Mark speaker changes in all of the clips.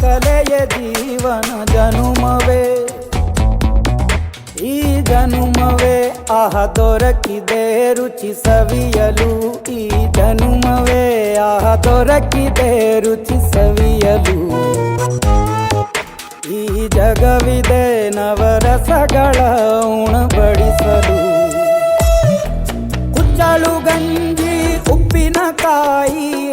Speaker 1: ಕಲೆಯ ಜೀವನ ಜನುಮವೇ. ಈ ಜನುಮವೇ ಆಹ ದೊರಕಿದೆ ರುಚಿ ಸವಿಯಲು ಈ ಜನುಮವೇ ಆಹ ದೊರಕಿದೆ ರುಚಿ ಸವಿಯಲು ಈ ಜಗವಿದೆ ನವರಸಗಳ ಉಣಬಡಿಸಲು. ಕುಚ್ಚಲು ಗಂಜಿ ಉಪ್ಪಿನಕಾಯಿ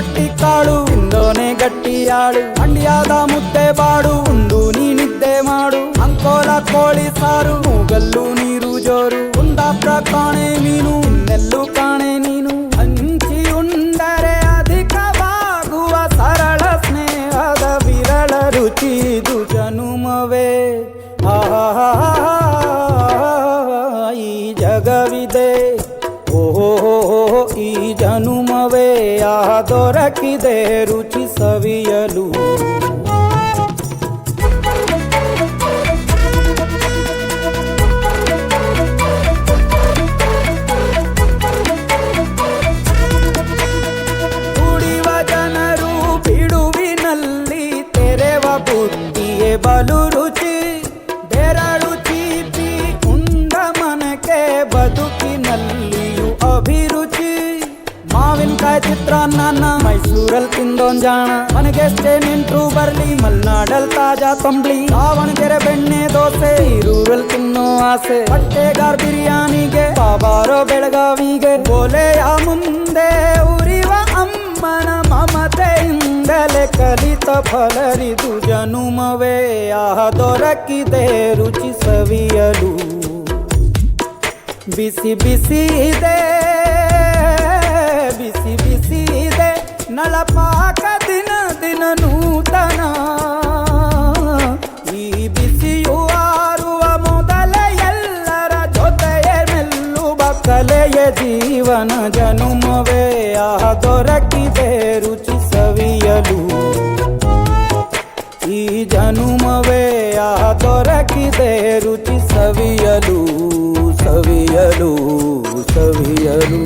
Speaker 1: ರೊಟ್ಟಿ ಕಾಳು, ಇಂದೋನೆ ಗಟ್ಟಿಯಾಳು ಮಂಡ್ಯಾದ ಮುದ್ದೆ ಬಾಡು ಉಂಡು ನೀ ನಿದ್ದೆ ಮಾಡು. ಅಂಕೋಲ ಕೋಳಿ ಸಾರು, ಮೂಗಲ್ಲು ನೀರು ಜೋರು. ಕುಂದಾಪುರ ಕಾಣೆ ಮೀನು, ಇನ್ನೆಲ್ಲೂ ಕಾಣೆ ನೀನು. ಹಂಚಿ ಉಂಡರೆ ಅಧಿಕವಾಗುವ ಸರಳ ಸ್ನೇಹದ ವಿರಳ ರುಚಿ, ಇದು ಜನುಮವೇ. ಆ, ಈ ಜಗವಿದೆ. ಓಹೋ ಈ ಜನುಮವೇ ಆ ದೊರಕಿದೆ ರುಚಿ ಸವಿಯಲು. ಕುಡಿವ ಜನರು ಬಿಡುವಿನಲ್ಲಿ ತೆರೆವ ಬುದ್ಧಿಯೇ ಬಲು ರುಚಿ ಚಿತ್ರಾನ್ನ ಮೈಸೂರಲ್ಲಿ ತಿಂದೊಂದ್ ಜಾಣ. ಮನೆಗೆಷ್ಟೇ ನಿಂಟ್ರು ಬರ್ಲಿ, ಮಲ್ನಾಡಲ್ ತಾಜಾ ತಂಬ್ಳಿ. ದಾವಣಗೆರೆ ಬೆಣ್ಣೆ ದೋಸೆ ಈರೂರಲ್ಲಿ ತಿನ್ನೋ ಆಸೆ. ಬಟ್ಟೆಗಾರ್ ಬಿರಿಯಾನಿಗೆ ಬಾಬಾರೋ ಬೆಳಗಾವಿಗೆ. ಬೋಲೆಯ ಮುಂದೆ ಉರಿವ ಅಮ್ಮನ ಮಮತೆಯಿಂದಲೇ ಕಲಿತ ಫಲರಿದು ಜನುಮವೇ. ಆಹ, ದೊರಕಿದೆ ರುಚಿ ಸವಿಯಲು. ಬಿಸಿ ಬಿಸಿ ಇದೆ. ಕಲೆಯ ಜೀವನ ಜನುಮವೇ ಆಹ ದೊರಕಿದೆ ರುಚಿ ಸವಿಯಲು ಈ ಜನುಮವೇ ಆಹ ದೊರಕಿದೆ ರುಚಿ ಸವಿಯಲು ಸವಿಯಲು ಸವಿಯಲು